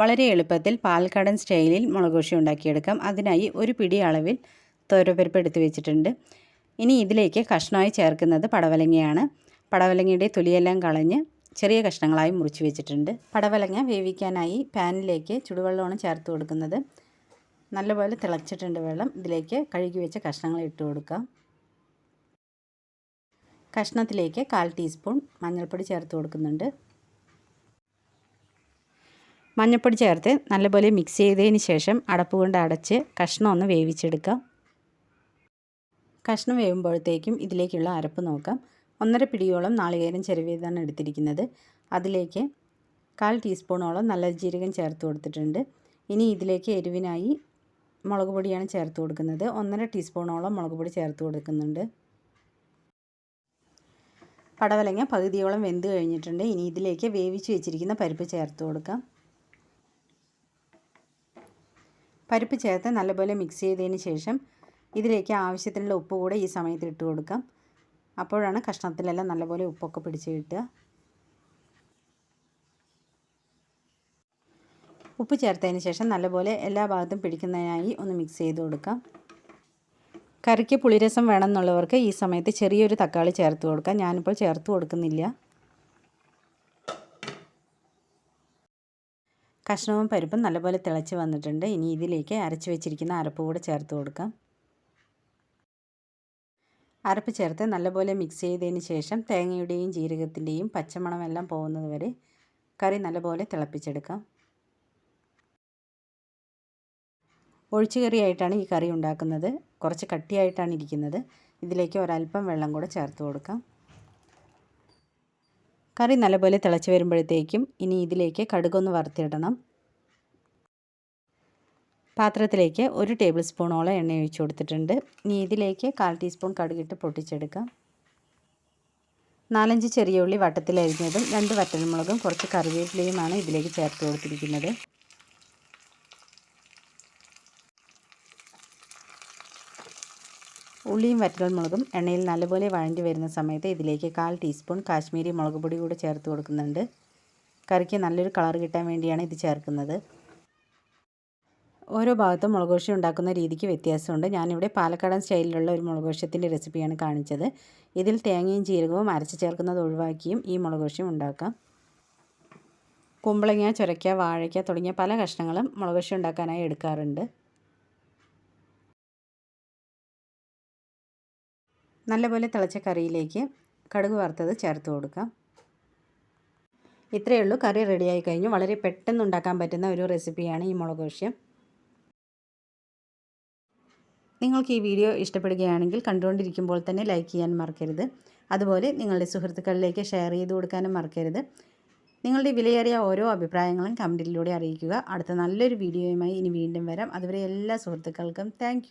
വളരെ എളുപ്പത്തിൽ പാലക്കാടൻ സ്റ്റൈലിൽ മുളകുശി ഉണ്ടാക്കിയെടുക്കാം. അതിനായി ഒരു പിടി അളവിൽ തോരപ്പരിപ്പ് എടുത്തു വെച്ചിട്ടുണ്ട്. ഇനി ഇതിലേക്ക് കഷ്ണമായി ചേർക്കുന്നത് പടവലങ്ങയാണ്. പടവലങ്ങയുടെ തൊലിയെല്ലാം കളഞ്ഞ് ചെറിയ കഷ്ണങ്ങളായി മുറിച്ച് വെച്ചിട്ടുണ്ട്. പടവലങ്ങ വേവിക്കാനായി പാനിലേക്ക് ചുടുവെള്ളമാണ് ചേർത്ത് കൊടുക്കുന്നത്. നല്ലപോലെ തിളച്ചിട്ടുണ്ട് വെള്ളം. ഇതിലേക്ക് കഴുകി വെച്ച കഷ്ണങ്ങൾ ഇട്ട് കൊടുക്കാം. കഷ്ണത്തിലേക്ക് കാൽ ടീസ്പൂൺ മഞ്ഞൾപ്പൊടി ചേർത്ത് കൊടുക്കുന്നുണ്ട്. മഞ്ഞൾപ്പൊടി ചേർത്ത് നല്ലപോലെ മിക്സ് ചെയ്തതിന് ശേഷം അടപ്പ് കൊണ്ട് അടച്ച് കഷ്ണം ഒന്ന് വേവിച്ചെടുക്കാം. കഷ്ണം വേവുമ്പോഴത്തേക്കും ഇതിലേക്കുള്ള അരപ്പ് നോക്കാം. ഒന്നര പിടിയോളം നാളികേരം ചെരുവിയതാണ് എടുത്തിരിക്കുന്നത്. അതിലേക്ക് കാൽ ടീസ്പൂണോളം നല്ല ജീരകം ചേർത്ത് കൊടുത്തിട്ടുണ്ട്. ഇനി ഇതിലേക്ക് എരിവിനായി മുളക് പൊടിയാണ് ചേർത്ത് കൊടുക്കുന്നത്. ഒന്നര ടീസ്പൂണോളം മുളക് പൊടി ചേർത്ത് കൊടുക്കുന്നുണ്ട്. പടവലങ്ങ പകുതിയോളം വെന്ത് കഴിഞ്ഞിട്ടുണ്ട്. ഇനി ഇതിലേക്ക് വേവിച്ച് വെച്ചിരിക്കുന്ന പരിപ്പ് ചേർത്ത് കൊടുക്കാം. പരിപ്പ് ചേർത്ത് നല്ലപോലെ മിക്സ് ചെയ്തതിന് ശേഷം ഇതിലേക്ക് ആവശ്യത്തിനുള്ള ഉപ്പ് കൂടെ ഈ സമയത്ത് ഇട്ട് കൊടുക്കാം. അപ്പോഴാണ് കഷ്ണത്തിലെല്ലാം നല്ലപോലെ ഉപ്പൊക്കെ പിടിച്ച് കിട്ടുക. ഉപ്പ് ചേർത്തതിന് ശേഷം നല്ലപോലെ എല്ലാ ഭാഗത്തും പിടിക്കുന്നതിനായി ഒന്ന് മിക്സ് ചെയ്ത് കൊടുക്കാം. കറിക്ക് പുളിരസം വേണമെന്നുള്ളവർക്ക് ഈ സമയത്ത് ചെറിയൊരു തക്കാളി ചേർത്ത് കൊടുക്കാം. ഞാനിപ്പോൾ ചേർത്ത് കൊടുക്കുന്നില്ല. കഷ്ണവും പരിപ്പും നല്ലപോലെ തിളച്ച് വന്നിട്ടുണ്ട്. ഇനി ഇതിലേക്ക് അരച്ച് വെച്ചിരിക്കുന്ന അരപ്പ് കൂടെ ചേർത്ത് കൊടുക്കാം. അരപ്പ് ചേർത്ത് നല്ലപോലെ മിക്സ് ചെയ്തതിന് ശേഷം തേങ്ങയുടെയും ജീരകത്തിന്റെയും പച്ചമണമെല്ലാം പോകുന്നത് വരെ കറി നല്ലപോലെ തിളപ്പിച്ചെടുക്കാം. ഒഴിച്ചു കറിയായിട്ടാണ് ഈ കറി ഉണ്ടാക്കുന്നത്. കുറച്ച് കട്ടിയായിട്ടാണ് ഇരിക്കുന്നത്. ഇതിലേക്ക് ഒരല്പം വെള്ളം കൂടെ ചേർത്ത് കൊടുക്കാം. കറി നല്ലപോലെ തിളച്ച് വരുമ്പോഴത്തേക്കും ഇനി ഇതിലേക്ക് കടുകൊന്ന് വറുത്തിടണം. പാത്രത്തിലേക്ക് ഒരു ടേബിൾ സ്പൂണോളം എണ്ണ ഒഴിച്ചു കൊടുത്തിട്ടുണ്ട്. ഇനി ഇതിലേക്ക് കാൽ ടീസ്പൂൺ കടുകിട്ട് പൊട്ടിച്ചെടുക്കാം. നാലഞ്ച് ചെറിയ ഉള്ളി വട്ടത്തിലരിഞ്ഞതും രണ്ട് വറ്റൽമുളകും കുറച്ച് കറിവേപ്പിലയുമാണ് ഇതിലേക്ക് ചേർത്ത് കൊടുത്തിരിക്കുന്നത്. ഉള്ളിയും വറ്റൽമുളകും എണ്ണയിൽ നല്ലപോലെ വഴണ്ടി വരുന്ന സമയത്ത് ഇതിലേക്ക് കാൽ ടീസ്പൂൺ കാശ്മീരി മുളക് പൊടി കൂടെ ചേർത്ത് കൊടുക്കുന്നുണ്ട്. കറിക്ക് നല്ലൊരു കളർ കിട്ടാൻ വേണ്ടിയാണ് ഇത് ചേർക്കുന്നത്. ഓരോ ഭാഗത്തും മുളകോശി ഉണ്ടാക്കുന്ന രീതിക്ക് വ്യത്യാസമുണ്ട്. ഞാനിവിടെ പാലക്കാടൻ സ്റ്റൈലിലുള്ള ഒരു മുളകോശത്തിന്റെ റെസിപ്പിയാണ് കാണിച്ചത്. ഇതിൽ തേങ്ങയും ജീരകവും അരച്ച് ചേർക്കുന്നത് ഒഴിവാക്കിയും ഈ മുളകോശം ഉണ്ടാക്കാം. കുമ്പളങ്ങ ചുരയ്ക്ക വാഴയ്ക്ക തുടങ്ങിയ പല കഷ്ണങ്ങളും മുളകുപൊടി ഉണ്ടാക്കാനായി എടുക്കാറുണ്ട്. നല്ലപോലെ തിളച്ച കറിയിലേക്ക് കടുക് വറുത്തത് ചേർത്ത് കൊടുക്കാം. ഇത്രയേ ഉള്ളൂ. കറി റെഡിയായി കഴിഞ്ഞു. വളരെ പെട്ടെന്ന് ഉണ്ടാക്കാൻ പറ്റുന്ന ഒരു റെസിപ്പിയാണ് ഈ മുളക് വിഷയം നിങ്ങൾക്ക് ഈ വീഡിയോ ഇഷ്ടപ്പെടുകയാണെങ്കിൽ കണ്ടുകൊണ്ടിരിക്കുമ്പോൾ തന്നെ ലൈക്ക് ചെയ്യാൻ മറക്കരുത്. അതുപോലെ നിങ്ങളുടെ സുഹൃത്തുക്കളിലേക്ക് ഷെയർ ചെയ്ത് കൊടുക്കാനും മറക്കരുത്. നിങ്ങളുടെ വിലയേറിയ ഓരോ അഭിപ്രായങ്ങളും കമന്റിലൂടെ അറിയിക്കുക. അടുത്ത നല്ലൊരു വീഡിയോയുമായി ഇനി വീണ്ടും വരാം. അതുവരെ എല്ലാ സുഹൃത്തുക്കൾക്കും താങ്ക്